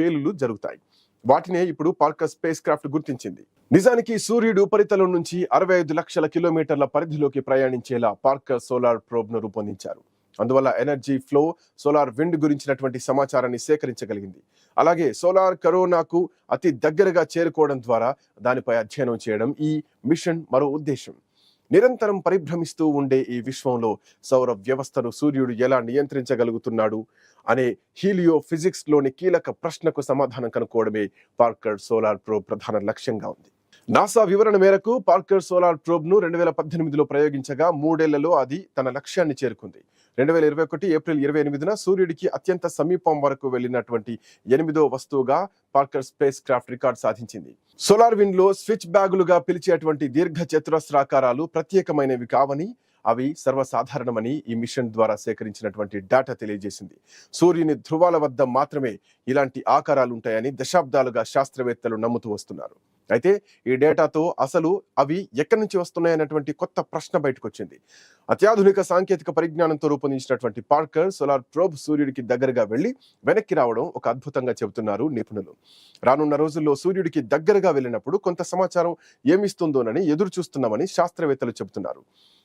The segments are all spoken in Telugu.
పేలులు జరుగుతాయి. వాటినే ఇప్పుడు పార్కర్ స్పేస్ క్రాఫ్ట్ గుర్తించింది. నిజానికి సూర్యుడు ఉపరితలం నుంచి అరవై ఐదు లక్షల కిలోమీటర్ల పరిధిలోకి ప్రయాణించేలా పార్కర్ సోలార్ ప్రోబ్ను రూపొందించారు. అందువల్ల ఎనర్జీ ఫ్లో సోలార్ విండ్ గురించినటువంటి సమాచారాన్ని సేకరించగలిగింది. అలాగే సోలార్ కరోనాకు అతి దగ్గరగా చేరుకోవడం ద్వారా దానిపై అధ్యయనం చేయడం ఈ మిషన్ మరో ఉద్దేశం. నిరంతరం పరిభ్రమిస్తూ ఉండే ఈ విశ్వంలో సౌర వ్యవస్థను సూర్యుడు ఎలా నియంత్రించగలుగుతున్నాడు అనే హీలియో ఫిజిక్స్లోని కీలక ప్రశ్నకు సమాధానం కనుక్కోవడమే పార్కర్ సోలార్ ప్రోబ్ ప్రధాన లక్ష్యంగా ఉంది. నాసా వివరణ మేరకు పార్కర్ సోలార్ ప్రోబ్ను రెండు వేల పద్దెనిమిదిలో ప్రయోగించగా మూడేళ్ళలో అది తన లక్ష్యాన్ని చేరుకుంది. రెండు వేల ఇరవై ఒకటి ఏప్రిల్ ఇరవై ఎనిమిదిన సూర్యుడికి అత్యంత సమీపం వరకు వెళ్ళినటువంటి ఎనిమిదో వస్తువుగా పార్కర్ స్పేస్ క్రాఫ్ట్ రికార్డ్ సాధించింది. సోలార్ విండ్లో స్విచ్ బ్యాగులుగా పిలిచేటువంటి దీర్ఘ చతురస్రాకారాలు ప్రత్యేకమైనవి కావని అవి సర్వసాధారణమని ఈ మిషన్ ద్వారా సేకరించినటువంటి డేటా తెలియజేసింది. సూర్యుని ధృవాల వద్ద మాత్రమే ఇలాంటి ఆకారాలు ఉంటాయని దశాబ్దాలుగా శాస్త్రవేత్తలు నమ్ముతూ వస్తున్నారు. అయితే ఈ డేటాతో అసలు అవి ఎక్కడి నుంచి వస్తున్నాయన్నటువంటి కొత్త ప్రశ్న బయటకు వచ్చింది అత్యాధునిక సాంకేతిక పరిజ్ఞానంతో రూపొందించినటువంటి పార్కర్ సోలార్ ప్రోబ్ సూర్యుడికి దగ్గరగా వెళ్ళి వెనక్కి రావడం ఒక అద్భుతంగా చెబుతున్నారు నిపుణులు. రానున్న రోజుల్లో సూర్యుడికి దగ్గరగా వెళ్ళినప్పుడు కొంత సమాచారం ఏమిస్తుందోనని ఎదురు చూస్తున్నామని శాస్త్రవేత్తలు చెబుతున్నారు.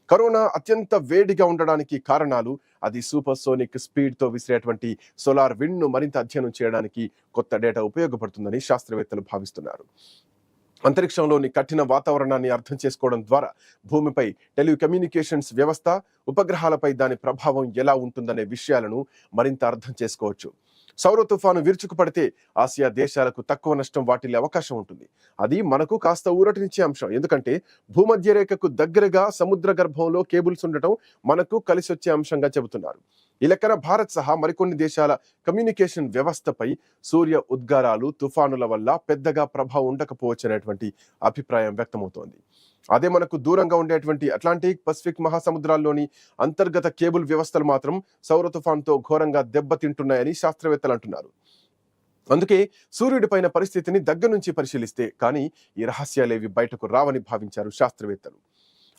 కరోనా అత్యంత వేడిగా ఉండడానికి కారణాలు అది సూపర్ సోనిక్ స్పీడ్తో విసిరేటువంటి సోలార్ విండ్ను మరింత అధ్యయనం చేయడానికి కొత్త డేటా ఉపయోగపడుతుందని శాస్త్రవేత్తలు భావిస్తున్నారు. అంతరిక్షంలోని కఠిన వాతావరణాన్ని అర్థం చేసుకోవడం ద్వారా భూమిపై టెలికమ్యూనికేషన్స్ వ్యవస్థ ఉపగ్రహాలపై దాని ప్రభావం ఎలా ఉంటుందనే విషయాలను మరింత అర్థం చేసుకోవచ్చు. సౌర తుఫాను విరుచుకుపడితే ఆసియా దేశాలకు తక్కువ నష్టం వాటిల్లే అవకాశం ఉంటుంది. అది మనకు కాస్త ఊరటనిచ్చే అంశం. ఎందుకంటే భూమధ్య రేఖకు దగ్గరగా సముద్ర గర్భంలో కేబుల్స్ ఉండటం మనకు కలిసి వచ్చే అంశంగా చెబుతున్నారు. ఈ లెక్కన భారత్ సహా మరికొన్ని దేశాల కమ్యూనికేషన్ వ్యవస్థపై సూర్య ఉద్గారాలు తుఫానుల వల్ల పెద్దగా ప్రభావం ఉండకపోవచ్చు అనేటువంటి అభిప్రాయం వ్యక్తమవుతోంది. అదే మనకు దూరంగా ఉండేటువంటి అట్లాంటిక్ పసిఫిక్ మహాసముద్రాల్లోని అంతర్గత కేబుల్ వ్యవస్థలు మాత్రం సౌర తుఫాన్తో ఘోరంగా దెబ్బతింటున్నాయని శాస్త్రవేత్తలు అంటున్నారు. అందుకే సూర్యుడిపైన పరిస్థితిని దగ్గర నుంచి పరిశీలిస్తే కానీ ఈ రహస్యాలేవి బయటకు రావని భావించారు శాస్త్రవేత్తలు.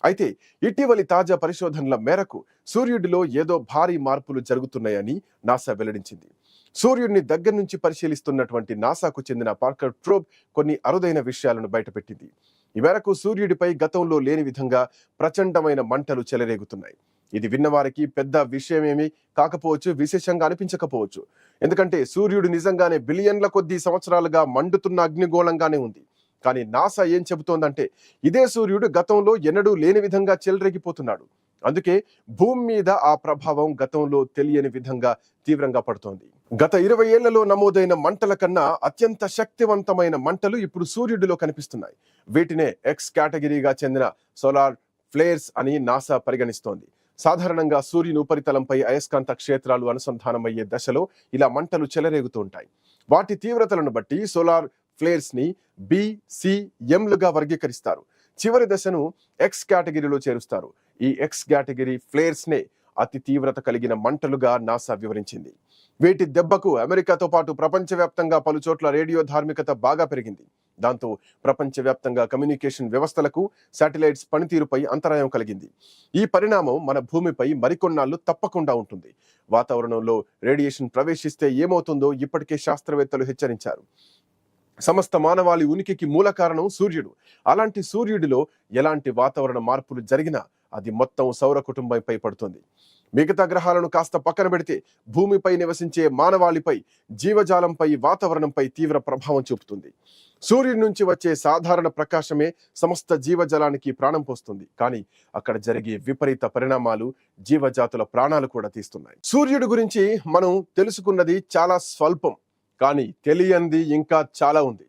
అయితే ఇటీవలి తాజా పరిశోధనల మేరకు సూర్యుడిలో ఏదో భారీ మార్పులు జరుగుతున్నాయని నాసా వెల్లడించింది. సూర్యుడిని దగ్గర నుంచి పరిశీలిస్తున్నటువంటి నాసాకు చెందిన పార్కర్ ట్రోబ్ కొన్ని అరుదైన విషయాలను బయటపెట్టింది. ఈ మేరకు సూర్యుడిపై గతంలో లేని విధంగా ప్రచండమైన మంటలు చెలరేగుతున్నాయి. ఇది విన్నవారికి పెద్ద విషయమేమీ కాకపోవచ్చు విశేషంగా అనిపించకపోవచ్చు. ఎందుకంటే సూర్యుడు నిజంగానే బిలియన్ల కొద్ది సంవత్సరాలుగా మండుతున్న అగ్నిగోళంగానే ఉంది. కానీ నాసా ఏం చెబుతోందంటే ఇదే సూర్యుడు గతంలో ఎన్నడూ లేని విధంగా చెలరేగిపోతున్నాడు. అందుకే భూమి మీద ఆ ప్రభావం గతంలో తెలియని విధంగా తీవ్రంగా పడుతోంది. గత ఇరవై ఏళ్ళలో నమోదైన మంటల కన్నా అత్యంత శక్తివంతమైన మంటలు ఇప్పుడు సూర్యుడిలో కనిపిస్తున్నాయి. వీటినే ఎక్స్ కేటగిరీగా చెందిన సోలార్ ఫ్లేర్స్ అని నాసా పరిగణిస్తోంది. సాధారణంగా సూర్యుని ఉపరితలంపై అయస్కాంత క్షేత్రాలు అనుసంధానమయ్యే దశలో ఇలా మంటలు చెలరేగుతూ ఉంటాయి. వాటి తీవ్రతలను బట్టి సోలార్ ఫ్లేర్స్ని బి వర్గీకరిస్తారు. చివరి దశను ఎక్స్ కేటగిరీలో చేరుస్తారు. ఈ ఎక్స్ కేటగిరీ ఫ్లేర్స్ నే అతి తీవ్రత కలిగిన మంటలుగా నాసా వివరించింది. వీటి దెబ్బకు అమెరికాతో పాటు ప్రపంచవ్యాప్తంగా పలు చోట్ల రేడియో ధార్మికత బాగా పెరిగింది. దాంతో ప్రపంచవ్యాప్తంగా కమ్యూనికేషన్ వ్యవస్థలకు శాటిలైట్స్ పనితీరుపై అంతరాయం కలిగింది. ఈ పరిణామం మన భూమిపై మరికొన్నాళ్ళు తప్పకుండా ఉంటుంది. వాతావరణంలో రేడియేషన్ ప్రవేశిస్తే ఏమవుతుందో ఇప్పటికే శాస్త్రవేత్తలు హెచ్చరించారు. సమస్త మానవాళి ఉనికికి మూల కారణం సూర్యుడు. అలాంటి సూర్యుడిలో ఎలాంటి వాతావరణ మార్పులు జరిగినా అది మొత్తం సౌర కుటుంబంపై పడుతుంది. మిగతా గ్రహాలను కాస్త పక్కన పెడితే భూమిపై నివసించే మానవాళిపై జీవజాలంపై వాతావరణంపై తీవ్ర ప్రభావం చూపుతుంది. సూర్యుడి నుంచి వచ్చే సాధారణ ప్రకాశమే సమస్త జీవజాలానికి ప్రాణం పోస్తుంది. కానీ అక్కడ జరిగే విపరీత పరిణామాలు జీవజాతుల ప్రాణాలు కూడా తీస్తున్నాయి. సూర్యుడి గురించి మనం తెలుసుకున్నది చాలా స్వల్పం. కానీ తెలియంది ఇంకా చాలా ఉంది.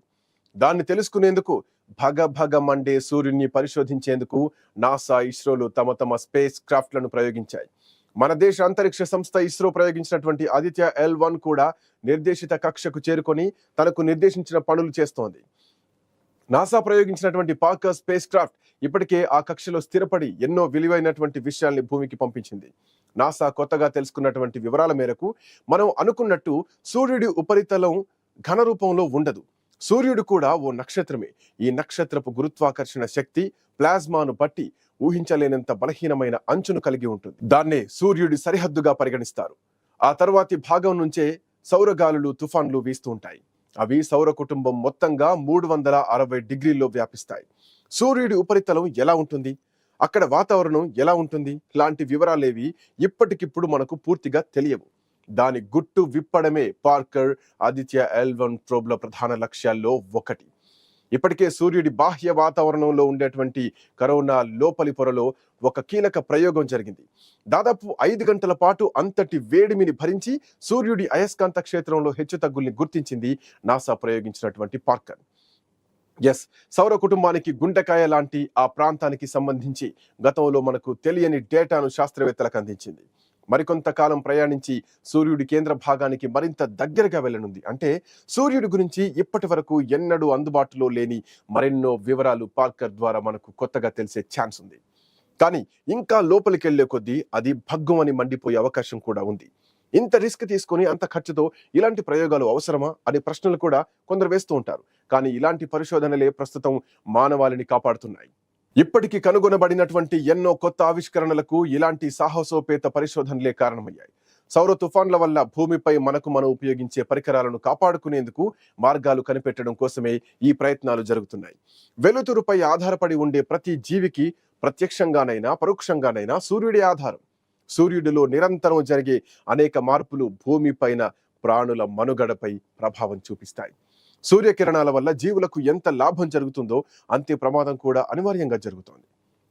దాన్ని తెలుసుకునేందుకు భగ భగ మండే సూర్యుని పరిశోధించేందుకు నాసా ఇస్రోలు తమ తమ స్పేస్ క్రాఫ్ట్లను ప్రయోగించాయి. మన దేశ అంతరిక్ష సంస్థ ఇస్రో ప్రయోగించినటువంటి ఆదిత్య ఎల్ వన్ కూడా నిర్దేశిత కక్షకు చేరుకొని తనకు నిర్దేశించిన పనులు చేస్తోంది. నాసా ప్రయోగించినటువంటి పాకర్ స్పేస్ క్రాఫ్ట్ ఇప్పటికే ఆ కక్షలో స్థిరపడి ఎన్నో విలువైనటువంటి విషయాల్ని భూమికి పంపించింది. నాసా కొత్తగా తెలుసుకున్నటువంటి వివరాల మేరకు మనం అనుకున్నట్టు సూర్యుడి ఉపరితలం ఘన రూపంలో ఉండదు. సూర్యుడు కూడా ఓ నక్షత్రమే. ఈ నక్షత్రపు గురుత్వాకర్షణ శక్తి ప్లాజ్మాను బట్టి ఊహించలేనంత బలహీనమైన అంచును కలిగి ఉంటుంది. దాన్నే సూర్యుడి సరిహద్దుగా పరిగణిస్తారు. ఆ తర్వాతి భాగం నుంచే సౌరగాలులు తుఫాన్లు వీస్తూ ఉంటాయి. అవి సౌర కుటుంబం మొత్తంగా మూడు వందల అరవై డిగ్రీల్లో వ్యాపిస్తాయి. సూర్యుడి ఉపరితలం ఎలా ఉంటుంది? అక్కడ వాతావరణం ఎలా ఉంటుంది? లాంటి వివరాలేవి ఇప్పటికిప్పుడు మనకు పూర్తిగా తెలియవు. దాని గుట్టు విప్పడమే పార్కర్ ఆదిత్య ఎల్వన్ ప్రోబ్ల ప్రధాన లక్ష్యాల్లో ఒకటి. ఇప్పటికే సూర్యుడి బాహ్య వాతావరణంలో ఉండేటువంటి కరోనా లోపలి పొరలో ఒక కీలక ప్రయోగం జరిగింది. దాదాపు ఐదు గంటల పాటు అంతటి వేడిమిని భరించి సూర్యుడి అయస్కాంత క్షేత్రంలో హెచ్చుతగ్గుల్ని గుర్తించింది నాసా ప్రయోగించినటువంటి పార్కర్. ఎస్ సౌర కుటుంబానికి గుండెకాయ లాంటి ఆ ప్రాంతానికి సంబంధించి గతంలో మనకు తెలియని డేటాను శాస్త్రవేత్తలకు అందించింది. మరికొంతకాలం ప్రయాణించి సూర్యుడి కేంద్ర భాగానికి మరింత దగ్గరగా వెళ్ళనుంది. అంటే సూర్యుడి గురించి ఇప్పటి వరకు ఎన్నడూ అందుబాటులో లేని మరెన్నో వివరాలు పార్కర్ ద్వారా మనకు కొత్తగా తెలిసే ఛాన్స్ ఉంది. కానీ ఇంకా లోపలికి వెళ్ళే కొద్దీ అది భగ్గుమని మండిపోయే అవకాశం కూడా ఉంది. ఇంత రిస్క్ తీసుకొని అంత ఖర్చుతో ఇలాంటి ప్రయోగాలు అవసరమా? అనే ప్రశ్నలు కూడా కొందరు వేస్తూ ఉంటారు. కానీ ఇలాంటి పరిశోధనలే ప్రస్తుతం మానవాళిని కాపాడుతున్నాయి. ఇప్పటికి కనుగొనబడినటువంటి ఎన్నో కొత్త ఆవిష్కరణలకు ఇలాంటి సాహసోపేత పరిశోధనలే కారణమయ్యాయి. సౌర తుఫాన్ల వల్ల భూమిపై మనకు మనం ఉపయోగించే పరికరాలను కాపాడుకునేందుకు మార్గాలు కనిపెట్టడం కోసమే ఈ ప్రయత్నాలు జరుగుతున్నాయి. వెలుతురుపై ఆధారపడి ఉండే ప్రతి జీవికి ప్రత్యక్షంగానైనా పరోక్షంగానైనా సూర్యుడే ఆధారం. సూర్యుడిలో నిరంతరం జరిగే అనేక మార్పులు భూమిపైన ప్రాణుల మనుగడపై ప్రభావం చూపిస్తాయి. సూర్యకిరణాల వల్ల జీవులకు ఎంత లాభం జరుగుతుందో అంతే ప్రమాదం కూడా అనివార్యంగా జరుగుతోంది.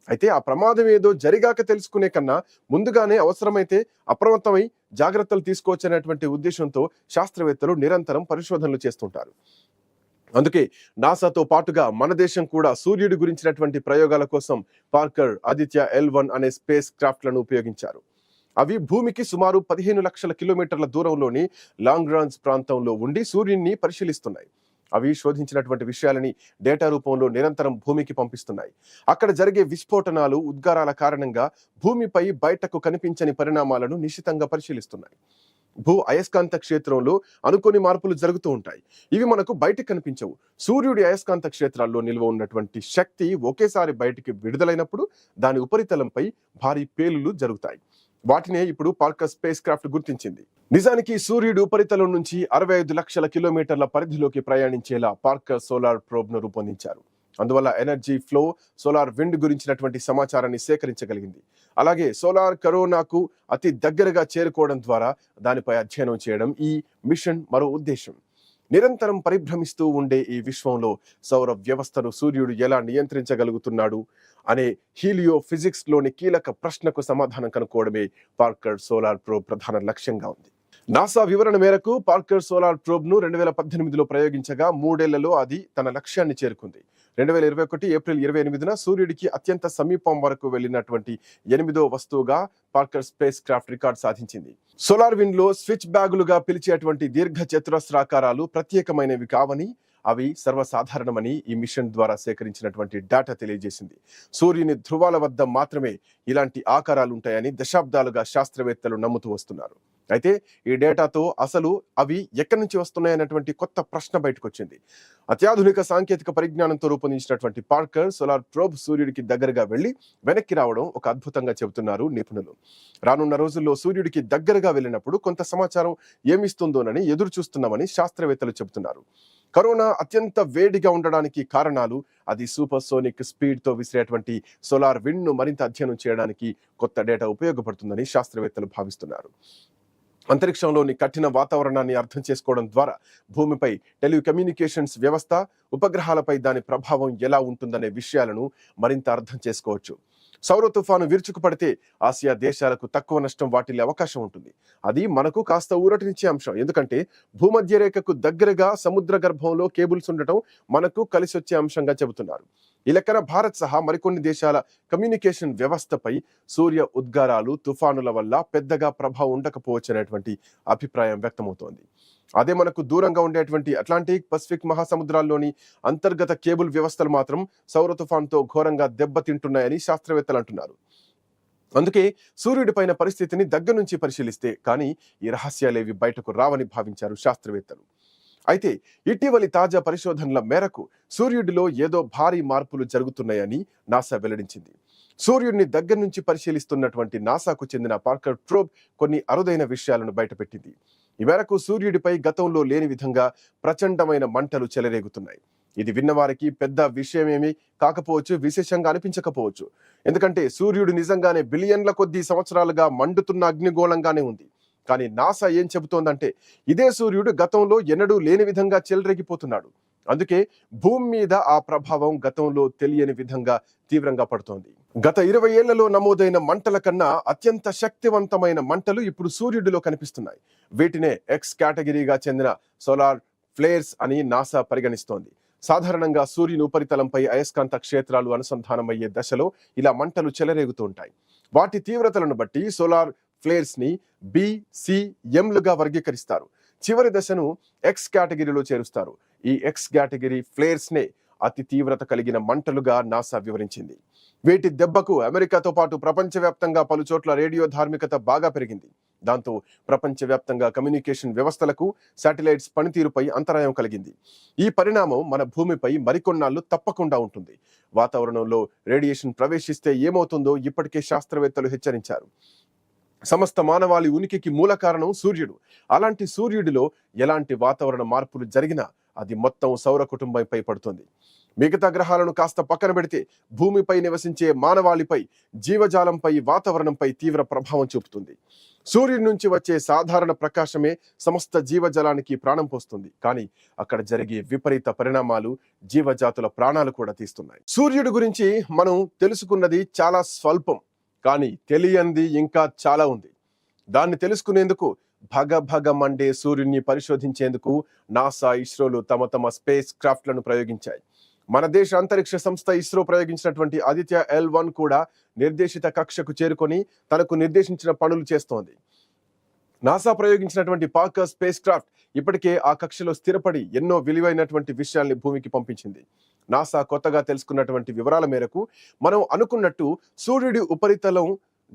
అయితే ఆ ప్రమాదం ఏదో జరిగాక తెలుసుకునే కన్నా ముందుగానే అవసరమైతే అప్రమత్తమై జాగ్రత్తలు తీసుకోవచ్చనేటువంటి ఉద్దేశంతో శాస్త్రవేత్తలు నిరంతరం పరిశోధనలు చేస్తుంటారు. అందుకే నాసాతో పాటుగా మన దేశం కూడా సూర్యుడి గురించినటువంటి ప్రయోగాల కోసం పార్కర్ ఆదిత్య ఎల్ వన్ అనే స్పేస్ క్రాఫ్ట్లను ఉపయోగించారు. అవి భూమికి సుమారు పదిహేను లక్షల కిలోమీటర్ల దూరంలోని లాంగ్ రాన్స్ ప్రాంతంలో ఉండి సూర్యుడిని పరిశీలిస్తున్నాయి. అవి శోధించినటువంటి విషయాలని డేటా రూపంలో నిరంతరం భూమికి పంపిస్తున్నాయి. అక్కడ జరిగే విస్ఫోటనాలు ఉద్గారాల కారణంగా భూమిపై బయటకు కనిపించని పరిణామాలను నిశితంగా పరిశీలిస్తున్నాయి. భూ అయస్కాంత క్షేత్రంలో అనుకోని మార్పులు జరుగుతూ ఉంటాయి. ఇవి మనకు బయటకు కనిపించవు. సూర్యుడి అయస్కాంత క్షేత్రాల్లో నిల్వ ఉన్నటువంటి శక్తి ఒకేసారి బయటికి విడుదలైనప్పుడు దాని ఉపరితలంపై భారీ పేలులు జరుగుతాయి. వాటినే ఇప్పుడు పార్కర్ స్పేస్ క్రాఫ్ట్ గుర్తించింది. నిజానికి సూర్యుడి ఉపరితలం నుంచి అరవై ఐదు లక్షల కిలోమీటర్ల పరిధిలోకి ప్రయాణించేలా పార్కర్ సోలార్ ప్రోబ్ను రూపొందించారు. అందువల్ల ఎనర్జీ ఫ్లో సోలార్ విండ్ గురించినటువంటి సమాచారాన్ని సేకరించగలిగింది. అలాగే సోలార్ కరోనాకు అతి దగ్గరగా చేరుకోవడం ద్వారా దానిపై అధ్యయనం చేయడం ఈ మిషన్ మరో ఉద్దేశం. నిరంతరం పరిభ్రమిస్తూ ఉండే ఈ విశ్వంలో సౌర వ్యవస్థను సూర్యుడు ఎలా నియంత్రించగలుగుతున్నాడు అనే హీలియో ఫిజిక్స్లోని కీలక ప్రశ్నకు సమాధానం కనుక్కోవడమే పార్కర్ సోలార్ ప్రో ప్రధాన లక్ష్యంగా ఉంది. నాసా వివరణ మేరకు పార్కర్ సోలార్ ప్రోబ్ను రెండు వేల పద్దెనిమిదిలో ప్రయోగించగా మూడేళ్ళలో అది తన లక్ష్యాన్ని చేరుకుంది. రెండు వేల ఇరవై ఒకటి ఏప్రిల్ ఇరవై ఎనిమిదిన సూర్యుడికి అత్యంత సమీపం వరకు వెళ్ళినటువంటి ఎనిమిదో వస్తువుగా పార్కర్ స్పేస్ క్రాఫ్ట్ రికార్డ్ సాధించింది. సోలార్ విండ్లో స్విచ్ బ్యాగులుగా పిలిచేటువంటి దీర్ఘ చతురస్రాకారాలు ప్రత్యేకమైనవి కావని అవి సర్వసాధారణమని ఈ మిషన్ ద్వారా సేకరించినటువంటి డేటా తెలియజేసింది. సూర్యుని ధృవాల వద్ద మాత్రమే ఇలాంటి ఆకారాలు ఉంటాయని దశాబ్దాలుగా శాస్త్రవేత్తలు నమ్ముతూ వస్తున్నారు. అయితే ఈ డేటాతో అసలు అవి ఎక్కడి నుంచి వస్తున్నాయన్నటువంటి కొత్త ప్రశ్న బయటకు వచ్చింది అత్యాధునిక సాంకేతిక పరిజ్ఞానంతో రూపొందించినటువంటి పార్కర్ సోలార్ ప్రోబ్ సూర్యుడికి దగ్గరగా వెళ్ళి వెనక్కి రావడం ఒక అద్భుతంగా చెబుతున్నారు నిపుణులు. రానున్న రోజుల్లో సూర్యుడికి దగ్గరగా వెళ్ళినప్పుడు కొంత సమాచారం ఏమిస్తుందోనని ఎదురు చూస్తున్నామని శాస్త్రవేత్తలు చెబుతున్నారు. కరోనా అత్యంత వేడిగా ఉండడానికి కారణాలు అది సూపర్ సోనిక్ స్పీడ్తో విసిరేటువంటి సోలార్ విండ్ను మరింత అధ్యయనం చేయడానికి కొత్త డేటా ఉపయోగపడుతుందని శాస్త్రవేత్తలు భావిస్తున్నారు. అంతరిక్షంలోని కఠిన వాతావరణాన్ని అర్థం చేసుకోవడం ద్వారా భూమిపై టెలికమ్యూనికేషన్స్ వ్యవస్థ ఉపగ్రహాలపై దాని ప్రభావం ఎలా ఉంటుందనే విషయాలను మరింత అర్థం చేసుకోవచ్చు. సౌర తుఫాను విరుచుకుపడితే ఆసియా దేశాలకు తక్కువ నష్టం వాటిల్లే అవకాశం ఉంటుంది. అది మనకు కాస్త ఊరటనిచ్చే అంశం. ఎందుకంటే భూమధ్య రేఖకు దగ్గరగా సముద్ర గర్భంలో కేబుల్స్ ఉండటం మనకు కలిసి వచ్చే అంశంగా చెబుతున్నారు. ఈ లెక్కన భారత్ సహా మరికొన్ని దేశాల కమ్యూనికేషన్ వ్యవస్థపై సూర్య ఉద్గారాలు తుఫానుల వల్ల పెద్దగా ప్రభావం ఉండకపోవచ్చు అనేటువంటి అభిప్రాయం వ్యక్తమవుతోంది. అదే మనకు దూరంగా ఉండేటువంటి అట్లాంటిక్ పసిఫిక్ మహాసముద్రాల్లోని అంతర్గత కేబుల్ వ్యవస్థలు మాత్రం సౌర తుఫాన్తో ఘోరంగా దెబ్బతింటున్నాయని శాస్త్రవేత్తలు అంటున్నారు. అందుకే సూర్యుడిపైన పరిస్థితిని దగ్గర నుంచి పరిశీలిస్తే కానీ ఈ రహస్యాలేవి బయటకు రావని భావించారు శాస్త్రవేత్తలు. అయితే ఇటీవలి తాజా పరిశోధనల మేరకు సూర్యుడిలో ఏదో భారీ మార్పులు జరుగుతున్నాయని నాసా వెల్లడించింది. సూర్యుడిని దగ్గర నుంచి పరిశీలిస్తున్నటువంటి నాసాకు చెందిన పార్కర్ ట్రోబ్ కొన్ని అరుదైన విషయాలను బయటపెట్టింది. ఈ మేరకు సూర్యుడిపై గతంలో లేని విధంగా ప్రచండమైన మంటలు చెలరేగుతున్నాయి. ఇది విన్నవారికి పెద్ద విషయమేమీ కాకపోవచ్చు విశేషంగా అనిపించకపోవచ్చు. ఎందుకంటే సూర్యుడు నిజంగానే బిలియన్ల కొద్ది సంవత్సరాలుగా మండుతున్న అగ్నిగోళంగానే ఉంది. కానీ నాసా ఏం చెబుతోందంటే ఇదే సూర్యుడు గతంలో ఎన్నడూ లేని విధంగా చెలరేగిపోతున్నాడు. అందుకే భూమి మీద ఆ ప్రభావం గతంలో తెలియని విధంగా తీవ్రంగా పడుతోంది. గత ఇరవై ఏళ్ళలో నమోదైన మంటల కన్నా అత్యంత శక్తివంతమైన మంటలు ఇప్పుడు సూర్యుడిలో కనిపిస్తున్నాయి. వీటినే ఎక్స్ కేటగిరీగా చెందిన సోలార్ ఫ్లేర్స్ అని నాసా పరిగణిస్తోంది. సాధారణంగా సూర్యుని ఉపరితలంపై అయస్కాంత క్షేత్రాలు అనుసంధానమయ్యే దశలో ఇలా మంటలు చెలరేగుతూ ఉంటాయి. వాటి తీవ్రతలను బట్టి సోలార్ ఫ్లేర్స్ని బిసిఎంలుగా వర్గీకరిస్తారు. చివరి దశను ఎక్స్ కేటగిరీలో చేరుస్తారు. ఈ ఎక్స్ కేటగిరీ ఫ్లేర్స్ నే అతి తీవ్రత కలిగిన మంటలుగా నాసా వివరించింది. వీటి దెబ్బకు అమెరికాతో పాటు ప్రపంచవ్యాప్తంగా పలు చోట్ల రేడియో ధార్మికత బాగా పెరిగింది. దాంతో ప్రపంచవ్యాప్తంగా కమ్యూనికేషన్ వ్యవస్థలకు శాటిలైట్స్ పనితీరుపై అంతరాయం కలిగింది. ఈ పరిణామం మన భూమిపై మరికొన్నాళ్ళు తప్పకుండా ఉంటుంది. వాతావరణంలో రేడియేషన్ ప్రవేశిస్తే ఏమవుతుందో ఇప్పటికే శాస్త్రవేత్తలు హెచ్చరించారు. సమస్త మానవాళి ఉనికికి మూల కారణం సూర్యుడు. అలాంటి సూర్యుడిలో ఎలాంటి వాతావరణ మార్పులు జరిగినా అది మొత్తం సౌర కుటుంబంపై పడుతుంది. మిగతా గ్రహాలను కాస్త పక్కన పెడితే భూమిపై నివసించే మానవాళిపై జీవజాలంపై వాతావరణంపై తీవ్ర ప్రభావం చూపుతుంది. సూర్యుడి నుంచి వచ్చే సాధారణ ప్రకాశమే సమస్త జీవజాలానికి ప్రాణం పోస్తుంది. కానీ అక్కడ జరిగే విపరీత పరిణామాలు జీవజాతుల ప్రాణాలు కూడా తీస్తున్నాయి. సూర్యుడి గురించి మనం తెలుసుకున్నది చాలా స్వల్పం. కానీ తెలియంది ఇంకా చాలా ఉంది. దాన్ని తెలుసుకునేందుకు భగ భగ మండే సూర్యుడిని పరిశోధించేందుకు నాసా ఇస్రోలు తమ తమ స్పేస్ క్రాఫ్ట్లను ప్రయోగించాయి. మన దేశ అంతరిక్ష సంస్థ ఇస్రో ప్రయోగించినటువంటి ఆదిత్య ఎల్ వన్ కూడా నిర్దేశిత కక్షకు చేరుకొని తనకు నిర్దేశించిన పనులు చేస్తోంది. నాసా ప్రయోగించినటువంటి పార్కర్ స్పేస్ క్రాఫ్ట్ ఇప్పటికే ఆ కక్షలో స్థిరపడి ఎన్నో విలువైనటువంటి విషయాల్ని భూమికి పంపించింది. నాసా కొత్తగా తెలుసుకున్నటువంటి వివరాల మేరకు మనం అనుకున్నట్టు సూర్యుడి ఉపరితలం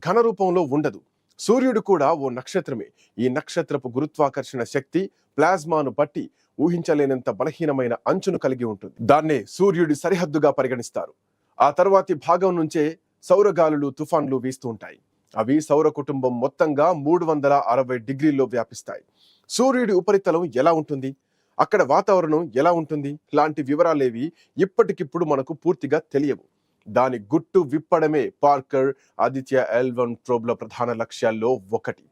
ఘన రూపంలో ఉండదు. సూర్యుడు కూడా ఓ నక్షత్రమే. ఈ నక్షత్రపు గురుత్వాకర్షణ శక్తి ప్లాజ్మాను బట్టి ఊహించలేనంత బలహీనమైన అంచును కలిగి ఉంటుంది. దాన్నే సూర్యుడి సరిహద్దుగా పరిగణిస్తారు. ఆ తర్వాతి భాగం నుంచే సౌరగాలులు తుఫాన్లు వీస్తూ ఉంటాయి. అవి సౌర కుటుంబం మొత్తంగా మూడు వందల అరవై డిగ్రీల్లో వ్యాపిస్తాయి. సూర్యుడి ఉపరితలం ఎలా ఉంటుంది? అక్కడ వాతావరణం ఎలా ఉంటుంది? లాంటి వివరాలేవి ఇప్పటికిప్పుడు మనకు పూర్తిగా తెలియవు. దాని గుట్టు విప్పడమే పార్కర్ ఆదిత్య ఎల్వన్ ప్రోబ్ల ప్రధాన లక్ష్యాల్లో ఒకటి.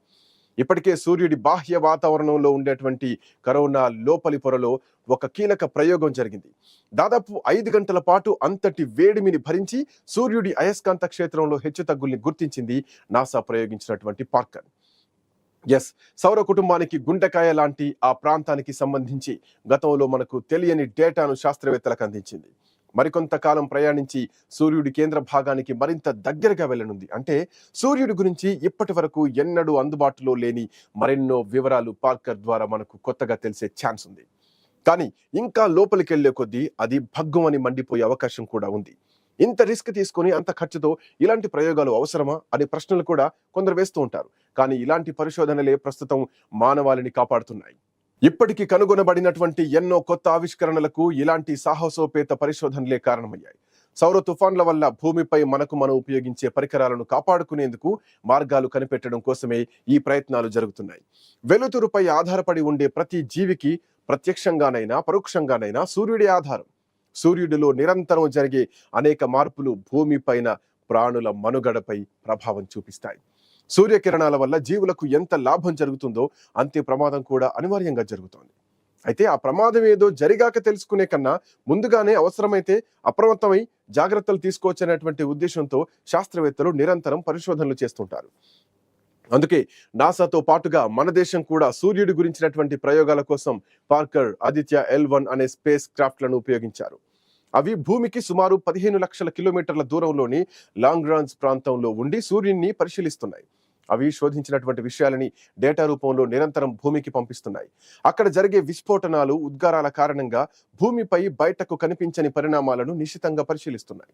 ఇప్పటికే సూర్యుడి బాహ్య వాతావరణంలో ఉండేటువంటి కరోనా లోపలి పొరలో ఒక కీలక ప్రయోగం జరిగింది. దాదాపు ఐదు గంటల పాటు అంతటి వేడిమిని భరించి సూర్యుడి అయస్కాంత క్షేత్రంలో హెచ్చుతగ్గుల్ని గుర్తించింది నాసా ప్రయోగించినటువంటి పార్కర్. ఎస్ సౌర కుటుంబానికి గుండెకాయ లాంటి ఆ ప్రాంతానికి సంబంధించి గతంలో మనకు తెలియని డేటాను శాస్త్రవేత్తలకు అందించింది. మరికొంతకాలం ప్రయాణించి సూర్యుడి కేంద్ర భాగానికి మరింత దగ్గరగా వెళ్ళనుంది. అంటే సూర్యుడి గురించి ఇప్పటి వరకు ఎన్నడూ అందుబాటులో లేని మరెన్నో వివరాలు పార్కర్ ద్వారా మనకు కొత్తగా తెలిసే ఛాన్స్ ఉంది. కానీ ఇంకా లోపలికి వెళ్ళే కొద్దీ అది భగ్గుమని మండిపోయే అవకాశం కూడా ఉంది. ఇంత రిస్క్ తీసుకొని అంత ఖర్చుతో ఇలాంటి ప్రయోగాలు అవసరమా అనే ప్రశ్నలు కూడా కొందరు వేస్తూ ఉంటారు. కానీ ఇలాంటి పరిశోధనలే ప్రస్తుతం మానవాళిని కాపాడుతున్నాయి. ఇప్పటికీ కనుగొనబడినటువంటి ఎన్నో కొత్త ఆవిష్కరణలకు ఇలాంటి సాహసోపేత పరిశోధనలే కారణమయ్యాయి. సౌర తుఫాన్ల వల్ల భూమిపై మనకు మనం ఉపయోగించే పరికరాలను కాపాడుకునేందుకు మార్గాలు కనిపెట్టడం కోసమే ఈ ప్రయత్నాలు జరుగుతున్నాయి. వెలుతురుపై ఆధారపడి ఉండే ప్రతి జీవికి ప్రత్యక్షంగానైనా పరోక్షంగానైనా సూర్యుడే ఆధారం. సూర్యుడిలో నిరంతరం జరిగే అనేక మార్పులు భూమిపైన ప్రాణుల మనుగడపై ప్రభావం చూపిస్తాయి. సూర్యకిరణాల వల్ల జీవులకు ఎంత లాభం జరుగుతుందో అంతే ప్రమాదం కూడా అనివార్యంగా జరుగుతోంది. అయితే ఆ ప్రమాదం ఏదో జరిగాక తెలుసుకునే కన్నా ముందుగానే అవసరమైతే అప్రమత్తమై జాగ్రత్తలు తీసుకోవచ్చనేటువంటి ఉద్దేశంతో శాస్త్రవేత్తలు నిరంతరం పరిశోధనలు చేస్తుంటారు. అందుకే నాసాతో పాటుగా మన దేశం కూడా సూర్యుడి గురించినటువంటి ప్రయోగాల కోసం పార్కర్ ఆదిత్య ఎల్ వన్ అనే స్పేస్ క్రాఫ్ట్లను ఉపయోగించారు. అవి భూమికి సుమారు పదిహేను లక్షల కిలోమీటర్ల దూరంలోని లాంగ్ రాన్స్ ప్రాంతంలో ఉండి సూర్యుడిని పరిశీలిస్తున్నాయి. అవి శోధించినటువంటి విషయాలని డేటా రూపంలో నిరంతరం భూమికి పంపిస్తున్నాయి. అక్కడ జరిగే విస్ఫోటనాలు ఉద్గారాల కారణంగా భూమిపై బయటకు కనిపించని పరిణామాలను నిశితంగా పరిశీలిస్తున్నాయి.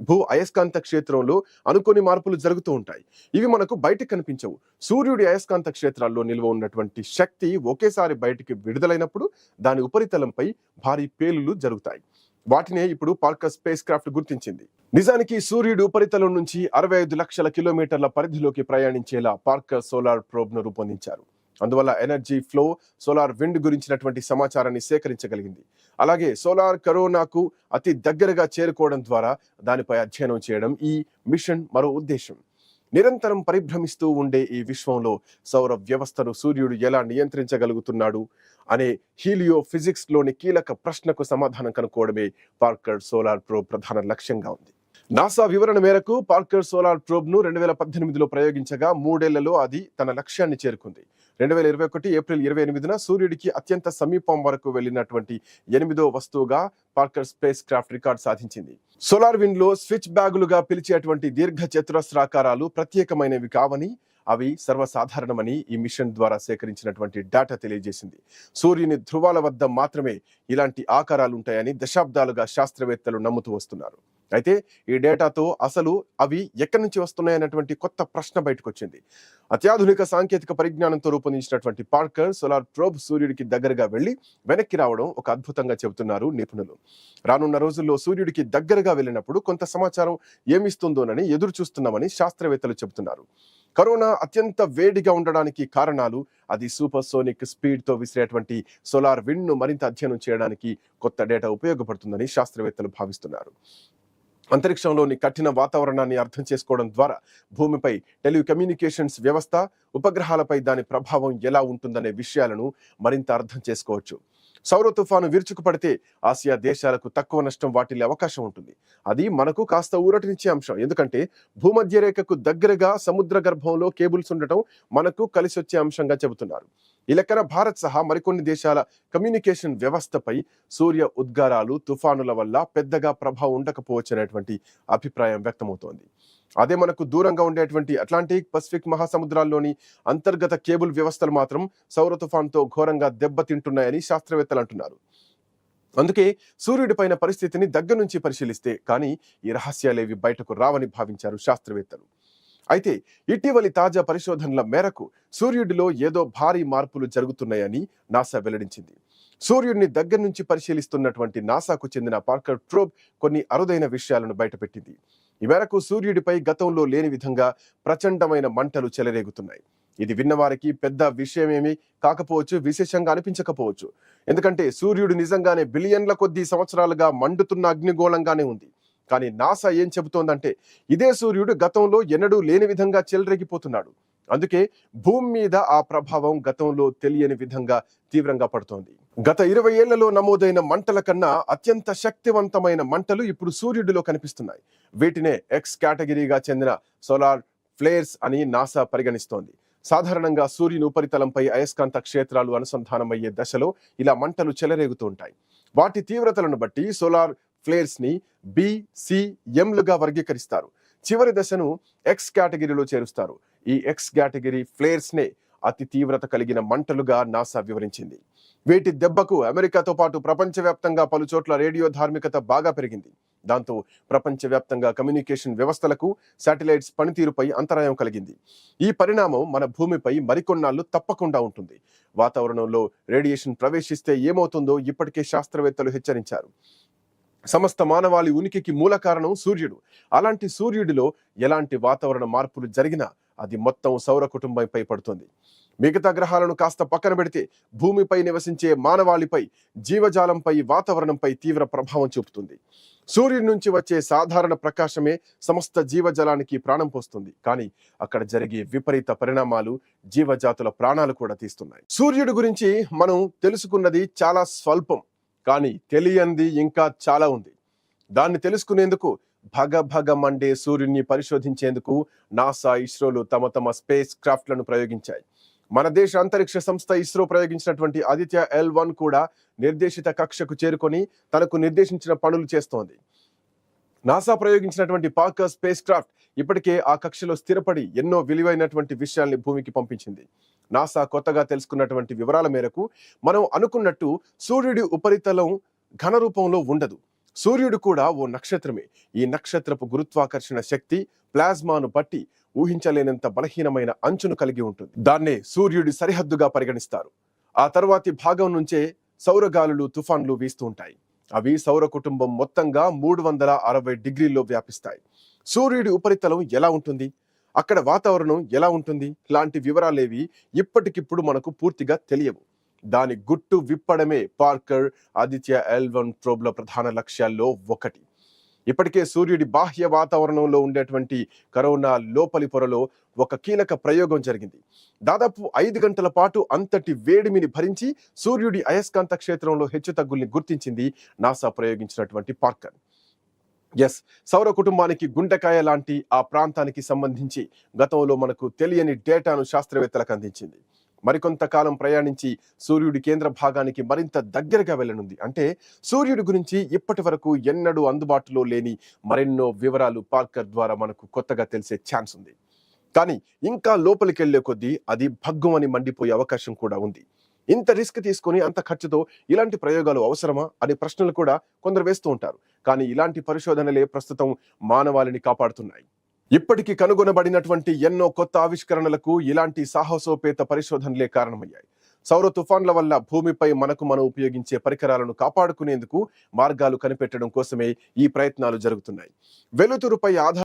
భూ అయస్కాంత క్షేత్రంలో అనుకోని మార్పులు జరుగుతూ ఉంటాయి. ఇవి మనకు బయటకు కనిపించవు. సూర్యుడి అయస్కాంత క్షేత్రాల్లో నిల్వ ఉన్నటువంటి శక్తి ఒకేసారి బయటికి విడుదలైనప్పుడు దాని ఉపరితలంపై భారీ పేలులు జరుగుతాయి. వాటినే ఇప్పుడు పార్కర్ స్పేస్ క్రాఫ్ట్ గుర్తించింది. నిజానికి సూర్యుడు ఉపరితలం నుంచి అరవై ఐదు లక్షల కిలోమీటర్ల పరిధిలోకి ప్రయాణించేలా పార్కర్ సోలార్ ప్రోబ్ను రూపొందించారు. అందువల్ల ఎనర్జీ ఫ్లో సోలార్ విండ్ గురించినటువంటి సమాచారాన్ని సేకరించగలిగింది. అలాగే సోలార్ కరోనాకు అతి దగ్గరగా చేరుకోవడం ద్వారా దానిపై అధ్యయనం చేయడం ఈ మిషన్ మరో ఉద్దేశం. నిరంతరం పరిభ్రమిస్తూ ఉండే ఈ విశ్వంలో సౌర వ్యవస్థను సూర్యుడు ఎలా నియంత్రించగలుగుతున్నాడు అనే హీలియో ఫిజిక్స్లోని కీలక ప్రశ్నకు సమాధానం కనుక్కోవడమే పార్కర్ సోలార్ ప్రో ప్రధాన లక్ష్యంగా ఉంది. నాసా వివరణ మేరకు పార్కర్ సోలార్ ప్రోబ్ను రెండు వేల పద్దెనిమిదిలో ప్రయోగించగా మూడేళ్ళలో అది తన లక్ష్యాన్ని చేరుకుంది. రెండు వేల ఇరవై ఒకటి ఏప్రిల్ ఇరవై ఎనిమిదిన సూర్యుడికి అత్యంత సమీపం వరకు వెళ్ళినటువంటి ఎనిమిదో వస్తువుగా పార్కర్ స్పేస్ క్రాఫ్ట్ రికార్డ్ సాధించింది. సోలార్ విండ్లో స్విచ్ బ్యాగులుగా పిలిచేటువంటి దీర్ఘ చతురస్రాకారాలు ప్రత్యేకమైనవి కావని అవి సర్వసాధారణమని ఈ మిషన్ ద్వారా సేకరించినటువంటి డేటా తెలియజేసింది. సూర్యుని ధృవాల వద్ద మాత్రమే ఇలాంటి ఆకారాలు ఉంటాయని దశాబ్దాలుగా శాస్త్రవేత్తలు నమ్ముతూ వస్తున్నారు. అయితే ఈ డేటాతో అసలు అవి ఎక్కడి నుంచి వస్తున్నాయన్నటువంటి కొత్త ప్రశ్న బయటకు వచ్చింది అత్యాధునిక సాంకేతిక పరిజ్ఞానంతో రూపొందించినటువంటి పార్కర్ సోలార్ ప్రోబ్ సూర్యుడికి దగ్గరగా వెళ్ళి వెనక్కి రావడం ఒక అద్భుతంగా చెబుతున్నారు నిపుణులు. రానున్న రోజుల్లో సూర్యుడికి దగ్గరగా వెళ్ళినప్పుడు కొంత సమాచారం ఏమిస్తుందోనని ఎదురు చూస్తున్నామని శాస్త్రవేత్తలు చెబుతున్నారు. కరోనా అత్యంత వేడిగా ఉండడానికి కారణాలు అది సూపర్ సోనిక్ స్పీడ్తో విసిరేటువంటి సోలార్ విండ్ను మరింత అధ్యయనం చేయడానికి కొత్త డేటా ఉపయోగపడుతుందని శాస్త్రవేత్తలు భావిస్తున్నారు. అంతరిక్షంలోని కఠిన వాతావరణాన్ని అర్థం చేసుకోవడం ద్వారా భూమిపై టెలికమ్యూనికేషన్స్ వ్యవస్థ ఉపగ్రహాలపై దాని ప్రభావం ఎలా ఉంటుందనే విషయాలను మరింత అర్థం చేసుకోవచ్చు. సౌర తుఫాను విరుచుకుపడితే ఆసియా దేశాలకు తక్కువ నష్టం వాటిల్లే అవకాశం ఉంటుంది. అది మనకు కాస్త ఊరటనిచ్చే అంశం. ఎందుకంటే భూమధ్య రేఖకు దగ్గరగా సముద్ర గర్భంలో కేబుల్స్ ఉండటం మనకు కలిసి వచ్చే అంశంగా చెబుతున్నారు. ఈ లెక్కన భారత్ సహా మరికొన్ని దేశాల కమ్యూనికేషన్ వ్యవస్థపై సూర్య ఉద్గారాలు తుఫానుల వల్ల పెద్దగా ప్రభావం ఉండకపోవచ్చు అనేటువంటి అభిప్రాయం వ్యక్తమవుతోంది. అదే మనకు దూరంగా ఉండేటువంటి అట్లాంటిక్ పసిఫిక్ మహాసముద్రాల్లోని అంతర్గత కేబుల్ వ్యవస్థలు మాత్రం సౌర తుఫాన్తో ఘోరంగా దెబ్బతింటున్నాయని శాస్త్రవేత్తలు అంటున్నారు. అందుకే సూర్యుడి పైన పరిస్థితిని దగ్గర నుంచి పరిశీలిస్తే కానీ ఈ రహస్యాలేవి బయటకు రావని భావించారు శాస్త్రవేత్తలు. అయితే ఇటీవలి తాజా పరిశోధనల మేరకు సూర్యుడిలో ఏదో భారీ మార్పులు జరుగుతున్నాయని నాసా వెల్లడించింది. సూర్యుడిని దగ్గర నుంచి పరిశీలిస్తున్నటువంటి నాసాకు చెందిన పార్కర్ ట్రోబ్ కొన్ని అరుదైన విషయాలను బయటపెట్టింది. ఈ మేరకు సూర్యుడిపై గతంలో లేని విధంగా ప్రచండమైన మంటలు చెలరేగుతున్నాయి. ఇది విన్నవారికి పెద్ద విషయమేమీ కాకపోవచ్చు విశేషంగా అనిపించకపోవచ్చు. ఎందుకంటే సూర్యుడు నిజంగానే బిలియన్ల కొద్దీ సంవత్సరాలుగా మండుతున్న అగ్నిగోళంగానే ఉంది. కానీ నాసా ఏం చెబుతోందంటే ఇదే సూర్యుడు గతంలో ఎన్నడూ లేని విధంగా చెలరేగిపోతున్నాడు. అందుకే భూమి మీద ఆ ప్రభావం గతంలో తెలియని విధంగా తీవ్రంగా పడుతోంది. గత ఇరవై ఏళ్ళలో నమోదైన మంటల కన్నా అత్యంత శక్తివంతమైన మంటలు ఇప్పుడు సూర్యుడిలో కనిపిస్తున్నాయి. వీటినే ఎక్స్ కేటగిరీగా చెందిన సోలార్ ఫ్లేర్స్ అని నాసా పరిగణిస్తోంది. సాధారణంగా సూర్యుని ఉపరితలంపై అయస్కాంత క్షేత్రాలు అనుసంధానమయ్యే దశలో ఇలా మంటలు చెలరేగుతూ ఉంటాయి. వాటి తీవ్రతలను బట్టి సోలార్ ఫ్లేర్స్ని బి సి ఎంలుగా వర్గీకరిస్తారు. చివరి దశను ఎక్స్ కేటగిరీలో చేరుస్తారు. ఈ ఎక్స్ కేటగిరీ ఫ్లేర్స్ నే అతి తీవ్రత కలిగిన మంటలుగా నాసా వివరించింది. వీటి దెబ్బకు అమెరికాతో పాటు ప్రపంచవ్యాప్తంగా పలుచోట్ల రేడియో ధార్మికత బాగా పెరిగింది. దాంతో ప్రపంచవ్యాప్తంగా కమ్యూనికేషన్ వ్యవస్థలకు శాటిలైట్స్ పనితీరుపై అంతరాయం కలిగింది. ఈ పరిణామం మన భూమిపై మరికొన్నాళ్ళు తప్పకుండా ఉంటుంది. వాతావరణంలో రేడియేషన్ ప్రవేశిస్తే ఏమవుతుందో ఇప్పటికే శాస్త్రవేత్తలు హెచ్చరించారు. సమస్త మానవాళి ఉనికికి మూల కారణం సూర్యుడు. అలాంటి సూర్యుడిలో ఎలాంటి వాతావరణ మార్పులు జరిగినా అది మొత్తం సౌర కుటుంబంపై పడుతుంది. మిగతా గ్రహాలను కాస్త పక్కన పెడితే భూమిపై నివసించే మానవాళిపై జీవజాలంపై వాతావరణంపై తీవ్ర ప్రభావం చూపుతుంది. సూర్యుడి నుంచి వచ్చే సాధారణ ప్రకాశమే సమస్త జీవజాలానికి ప్రాణం పోస్తుంది. కానీ అక్కడ జరిగే విపరీత పరిణామాలు జీవజాతుల ప్రాణాలు కూడా తీస్తున్నాయి. సూర్యుడి గురించి మనం తెలుసుకున్నది చాలా స్వల్పం కానీ తెలియంది ఇంకా చాలా ఉంది. దాన్ని తెలుసుకునేందుకు భగ భగ మండే సూర్యుడిని పరిశోధించేందుకు నాసా ఇస్రోలు తమ తమ స్పేస్ క్రాఫ్ట్లను ప్రయోగించాయి. మన దేశ అంతరిక్ష సంస్థ ఇస్రో ప్రయోగించినటువంటి ఆదిత్య ఎల్ వన్ కూడా నిర్దేశిత కక్షకు చేరుకొని తనకు నిర్దేశించిన పనులు చేస్తోంది. నాసా ప్రయోగించినటువంటి పార్కర్ స్పేస్ క్రాఫ్ట్ ఇప్పటికే ఆ కక్షలో స్థిరపడి ఎన్నో విలువైనటువంటి విషయాల్ని భూమికి పంపించింది. నాసా కొత్తగా తెలుసుకున్నటువంటి వివరాల మేరకు మనం అనుకున్నట్టు సూర్యుడి ఉపరితలం ఘన రూపంలో ఉండదు. సూర్యుడు కూడా ఓ నక్షత్రమే. ఈ నక్షత్రపు గురుత్వాకర్షణ శక్తి ప్లాజ్మాను బట్టి ఊహించలేనంత బలహీనమైన అంచును కలిగి ఉంటుంది. దాన్నే సూర్యుడి సరిహద్దుగా పరిగణిస్తారు. ఆ తర్వాతి భాగం నుంచే సౌరగాలులు తుఫాన్లు వీస్తూ ఉంటాయి. అవి సౌర కుటుంబం మొత్తంగా మూడు వందల అరవై డిగ్రీల్లో వ్యాపిస్తాయి. సూర్యుడి ఉపరితలం ఎలా ఉంటుంది? అక్కడ వాతావరణం ఎలా ఉంటుంది? లాంటి వివరాలేవి ఇప్పటికిప్పుడు మనకు పూర్తిగా తెలియవు. దాని గుట్టు విప్పడమే పార్కర్ ఆదిత్య ఎల్వన్ ప్రోబ్ల ప్రధాన లక్ష్యాల్లో ఒకటి. ఇప్పటికే సూర్యుడి బాహ్య వాతావరణంలో ఉండేటువంటి కరోనా లోపలి పొరలో ఒక కీలక ప్రయోగం జరిగింది. దాదాపు ఐదు గంటల పాటు అంతటి వేడిమిని భరించి సూర్యుడి అయస్కాంత క్షేత్రంలో హెచ్చుతగ్గుల్ని గుర్తించింది నాసా ప్రయోగించినటువంటి పార్కర్. ఎస్ సౌర కుటుంబానికి గుండెకాయ లాంటి ఆ ప్రాంతానికి సంబంధించి గతంలో మనకు తెలియని డేటాను శాస్త్రవేత్తలకు అందించింది. మరికొంతకాలం ప్రయాణించి సూర్యుడి కేంద్ర భాగానికి మరింత దగ్గరగా వెళ్ళనుంది. అంటే సూర్యుడి గురించి ఇప్పటి వరకు ఎన్నడూ అందుబాటులో లేని మరెన్నో వివరాలు పార్కర్ ద్వారా మనకు కొత్తగా తెలిసే ఛాన్స్ ఉంది. కానీ ఇంకా లోపలికి వెళ్ళే కొద్దీ అది భగ్గుమని మండిపోయే అవకాశం కూడా ఉంది. ఇంత రిస్క్ తీసుకొని అంత ఖర్చుతో ఇలాంటి ప్రయోగాలు అవసరమా అనే ప్రశ్నలు కూడా కొందరు వేస్తూ ఉంటారు. కానీ ఇలాంటి పరిశోధనలే ప్రస్తుతం మానవాళిని కాపాడుతున్నాయి. ఇప్పటికి కనుగొనబడినటువంటి ఎన్నో కొత్త ఆవిష్కరణలకు ఇలాంటి సాహసోపేత పరిశోధనలే కారణమయ్యాయి. సౌర తుఫాన్ల వల్ల భూమిపై మనకు మనం ఉపయోగించే పరికరాలను కాపాడుకునేందుకు మార్గాలు కనిపెట్టడం కోసమే ఈ ప్రయత్నాలు జరుగుతున్నాయి. వెలుతురుపై ఆధార